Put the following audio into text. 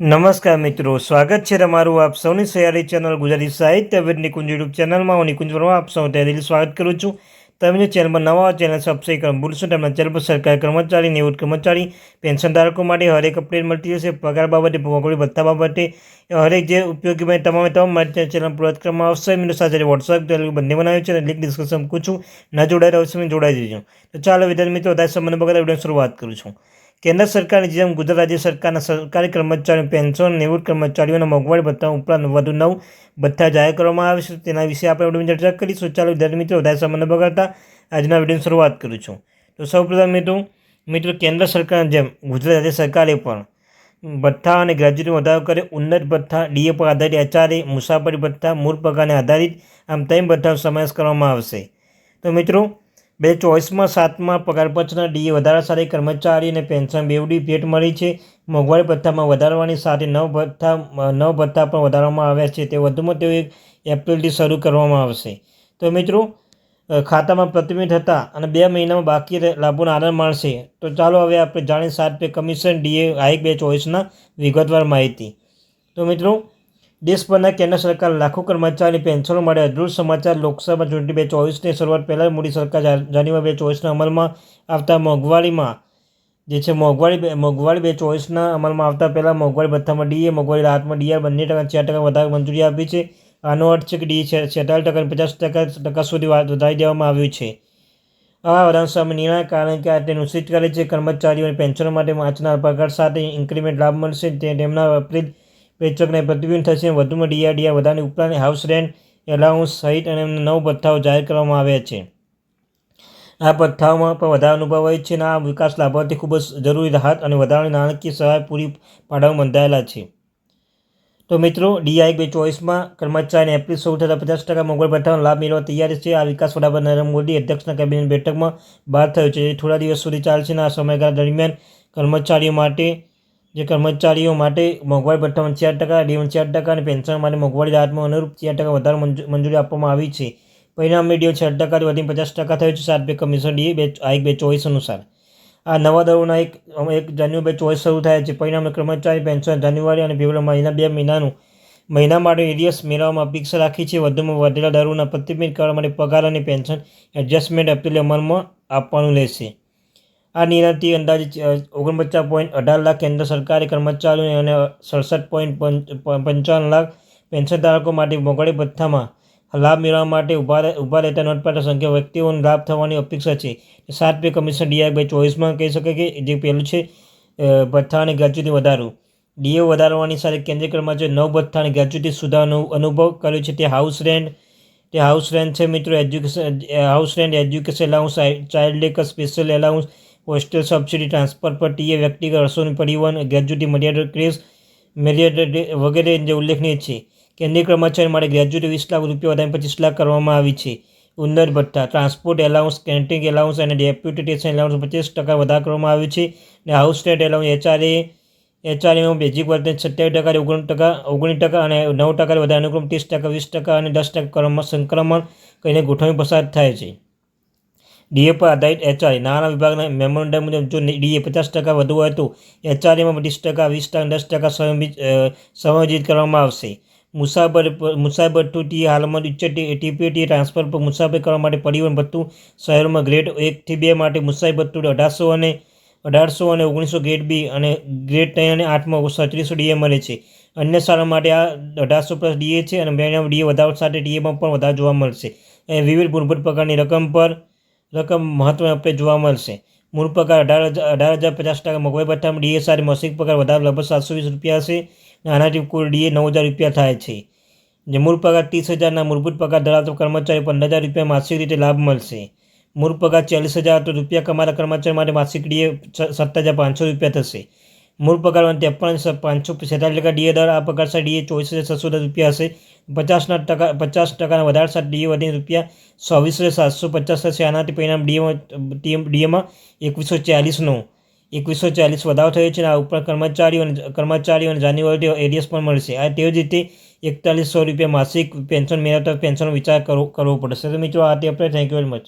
નમસ્કાર મિત્રો, સ્વાગત છે તમારું આપ સૌની સયારી ચેનલ ગુજરાતી સાહિત્ય વિદ કુંજ યુટ્યુબ ચેનલમાં. હું નિકુંજ વર્મા, આપ સૌ તહેથી સ્વાગત કરું છું. તમે ચેનલમાં નવા ચેનલ સબસ્ક્રાઈબ કરવા ભૂલશો તેમના ચેનલ પર સરકાર કર્મચારી, નિવૃત્ત કર્મચારી, પેન્શન ધારકો માટે હરેક અપડેટ મળતી રહેશે. પગાર બાબતે મોકળી ભથ્થા બાબતે, હરેક જે ઉપયોગી બને તમામે તમામ માટે ચેનલ પૂરત કરવામાં આવશે. મિત્રો, સાથે વોટ્સઅપ ટેલિગ્રામ બંને બનાવ્યું છે અને લિંક ડિસ્કશન છું ના જોડાઈ રહ્યો મેં જોડાઈ દેજો તો ચાલો વિદ્યાર્થી મિત્રો વધારે સંબંધ બગડે વીડિયો શરૂઆત કરું છું. કેન્દ્ર સરકારની જેમ ગુજરાત રાજ્ય સરકારના સરકારી કર્મચારીઓ, પેન્શન, નિવૃત્ત કર્મચારીઓના મોંઘવારી ભથ્થા ઉપરાંત વધુ નવ ભથ્થા જાહેર કરવામાં આવે છે. તેના વિશે આપણે ચર્ચા કરીશું. ચાલો, વિદ્યાર્થી મિત્રો, વધારે સંબંધ બગાડતા આજના વિડીયોની શરૂઆત કરું છું. તો સૌપ્રથમ મિત્રો મિત્રો, કેન્દ્ર સરકારની જેમ ગુજરાત રાજ્ય સરકારે પણ ભથ્થા અને ગ્રેજ્યુએટી વધારો કરે ઉન્નત ભથ્થા, ડીએ પર આધારિત એચઆરએ, મુસાફરી ભથ્થા, મૂળ પગારને આધારિત આમ ત્રણ ભથ્થાનો સમાવેશ કરવામાં આવશે. તો મિત્રો બે ચોવીસમાં સાતમાં પગાર પંચના ડીએ વધારા સાથે કર્મચારી અને પેન્શન બેવડી ભેટ મળી છે. મોંઘવારી ભથ્થામાં વધારવાની સાથે નવ ભથ્થા નવ ભથ્થા પણ વધારવામાં આવ્યા છે. તે વધુમાં તેઓ એક એપ્રિલથી શરૂ કરવામાં આવશે. તો મિત્રો ખાતામાં પ્રતિબિંબ હતા અને બે મહિનામાં બાકી લાભોનો આનંદ માણશે. તો ચાલો હવે આપણે જાણીએ સાત પે કમિશન ડીએ હાઈક બે ચોવીસના વિગતવાર માહિતી. તો મિત્રો દેશભરના કેન્દ્ર સરકાર લાખો કર્મચારી પેન્શનો માટે અદ્ભુત સમાચાર, લોકસભા ચૂંટણી બે ચોવીસની શરૂઆત પહેલાં મોદી સરકાર જાન્યુઆરી બે ચોવીસના અમલમાં આવતા. મોંઘવારીમાં જે છે, મોંઘવારી મોંઘવારી બે ચોવીસના અમલમાં આવતા પહેલાં મોંઘવારી ભથ્થામાં ડીએ મોંઘવારી રાહતમાં ડીઆર, બંને ટકા ચાર ટકા વધારે મંજૂરી આપી છે. આનો અર્થ છે કે ડી છેતાલીસ ટકા પચાસ ટકા ટકા સુધી વધારી દેવામાં આવ્યું છે. આ વધારા સામે નિર્ણય કારણ કે આ તે નિશ્ચિત કરે છે કર્મચારીઓને પેન્શનો માટે વાંચનાર પગાર સાથે ઇન્ક્રીમેન્ટ લાભ મળશે. તે તેમના એપ્રિલ પેચકને પ્રતિબિંબ થશે. વધુમાં ડીઆરડીઆર ડીઆર વધારાની ઉપરાંત હાઉસ રેન્ટ એલાઉન્સ સહિત અને નવ ભથ્થાઓ જાહેર કરવામાં આવ્યા છે. આ ભથ્થાઓમાં પણ વધારો અનુભવાય છે અને આ વિકાસ લાભાર્થી ખૂબ જ જરૂરી રાહત અને વધારાની નાણાકીય સહાય પૂરી પાડવામાં બંધાયેલા છે. તો મિત્રો, ડીઆઈ બે ચોવીસમાં કર્મચારીને એપ્રિલ શરૂ થતાં પચાસ ટકા મોગલ ભથ્થાનો લાભ મેળવવા તૈયાર છે. આ વિકાસ વડાપ્રધાન નરેન્દ્ર મોદી અધ્યક્ષના કેબિનેટ બેઠકમાં બહાર થયો છે. જે થોડા દિવસ સુધી ચાલશે અને આ સમયગાળા દરમિયાન કર્મચારીઓ માટે જે કર્મચારીઓ માટે મોંઘવારી ભથ્થામાં ચાર ટકા ડીવન ચાર ટકા અને પેન્શન માટે મોંઘવારી રાહતમાં અનુરૂપ ચાર ટકા વધારે મંજૂરી આપવામાં આવી છે. પરિણામે ડીઓ છ ટકાથી વધીને પચાસ ટકા થયો છે. સાત બે કમિશન ડીએ બે એક બે ચોવીસ અનુસાર. આ નવા દરોના એક એક જાન્યુઆરી બે ચોવીસ શરૂ થાય છે. પરિણામે કર્મચારી, પેન્શન જાન્યુઆરી અને ફેબ્રુઆરી મહિના બે મહિનાનું, મહિના માટે એરિયસ મેળવવામાં અપેક્ષા રાખી છે. વધુમાં વધેલા દરોના પ્રતિબિંબ કરવા માટે પગાર અને પેન્શન એડજસ્ટમેન્ટ એપ્રિલ અમલમાં આપવાનું રહેશે. આ નિર્ણયથી અંદાજે ઓગણપચાસ પોઈન્ટ અઢાર લાખ કેન્દ્ર સરકારી કર્મચારીઓ અને સડસઠ પોઈન્ટ પંચાવન લાખ પેન્શનધારકો માટે મોંઘવારી ભથ્થામાં લાભ મેળવવા માટે ઊભા ઊભા રહેતા નોંધપાત્ર સંખ્યા વ્યક્તિઓને લાભ થવાની અપેક્ષા છે. સાત પે કમિશન ડીઆઈ બાય ચોવીસમાં કહી શકે કે જે પહેલું છે ભથ્થા અને ગ્રેજ્યુટી વધારો. ડીએ વધારવાની સાથે કેન્દ્રીય કર્મચારીઓ નવ ભથ્થા અને ગ્રેજ્યુટી સુધારનો અનુભવ કર્યો છે. તે હાઉસ રેન્ટ, તે હાઉસ રેન્ટ છે મિત્રો, education house rent, education allowance, child લેકર, special allowance hostel subsidy transfer પર ટીએ વ્યક્તિગત અરસોની પરિવહન ગ્રેજ્યુટી મર્યાદા ક્રેઝ મર્યાદા વગેરે જે ઉલ્લેખનીય છે. કેન્દ્રીય કર્મચારી માટે ગ્રેજ્યુટી વીસ લાખ રૂપિયા વધારે પચીસ લાખ કરવામાં આવી છે. ઉન્નત ભથ્થા ટ્રાન્સપોર્ટ એલાઉન્સ કેન્ટીન એલાઉન્સ અને ડેપ્યુટેશન એલાઉન્સ પચીસ ટકા વધારો કરવામાં આવ્યું છે અને હાઉસ રેન્ટ એલાઉન્સ એચઆરએ, એચઆરએમાં બેઝિક વર્તન સત્યાવીસ ટકા, ઓગણ ટકા, ઓગણીસ ટકા અને નવ ટકા વધારે અનુક્રમ ત્રીસ ટકા, વીસ ટકા અને દસ ટકા સંક્રમણ કરીને ગોઠવણી પસાર થાય છે. ડીએ પર આધારિત એચઆરએ નાણાં વિભાગના મેમોરેન્ડમ મુજબ જો ડીએ પચાસ ટકા વધુ હોય તો એચઆરએમાં ત્રીસ ટકા, વીસ ટકા દસ ટકા સમાયોજિત કરવામાં આવશે. મુસાફર મુસાફર ટુ હાલમાં ઉચ્ચ ટીપીટી ટ્રાન્સફર પર મુસાફરી કરવા માટે પરિવહન ભથ્થું શહેરોમાં ગ્રેડ એકથી બે માટે મુસાફરી ભથ્થું અઢારસો અને અઢારસો અને ઓગણીસો ગ્રેડ બી અને ગ્રેડ ત્રણ અને આઠમાં સત્રીસો ડીએ મળે છે. અન્ય શાળા માટે આ અઢારસો પ્લસ ડીએ છે અને બે ડીએ વધારો સાથે ડીએમાં પણ વધારો જોવા મળશે. અને વિવિધ મૂળભૂત પ્રકારની રકમ પર રકમ મહત્વ આપણે જોવા મળશે. મૂળ પગાર અઢાર હજાર અઢાર હજાર પચાસ ટકા મગવાઈ ભથ્થામાં ડીએ સાથે માસિક પગાર વધારો લગભગ સાતસો વીસ રૂપિયા હશે. અને આનાથી કુલ ડીએ નવ હજાર રૂપિયા થાય છે. જે મૂળ પગાર ત્રીસ હજારના મૂળભૂત પગાર ધરાવતો કર્મચારી પંદર હજાર રૂપિયા માસિક રીતે લાભ મળશે. મૂળ પગાર ચાલીસ હજાર તો રૂપિયા કમાતા કર્મચારી માટે માસિક ડીએ સત્તર હજાર પાંચસો રૂપિયા થશે. મૂળ પગાર ત્રેપન પાંચસો છેતાલીસ ટકા ડીએ દર આ પગાર સાથે ડીએ ચોવીસ હજાર દસ રૂપિયા હશે. પચાસના ટકા, પચાસ ટકાના વધારે સાથે ડીએ વધીને રૂપિયા હજાર સાતસો પચાસ થશે. આનાથી પરિણામ ડીએમાં ડીએમાં એકવીસો ચાલીસનો, એકવીસો ચાલીસ વધારો થયો છે અને આ ઉપરાંત કર્મચારીઓ અને કર્મચારીઓ અને જાન્યુઆરી એરિયસ પણ મળશે. આ તેવી જ રીતે એકતાલીસો રૂપિયા માસિક પેન્શન મેળવતા પેન્શનનો વિચાર કરવો કરવો પડશે. તો મિત્રો, આ તે આપણે થેન્ક યુ વેરી મચ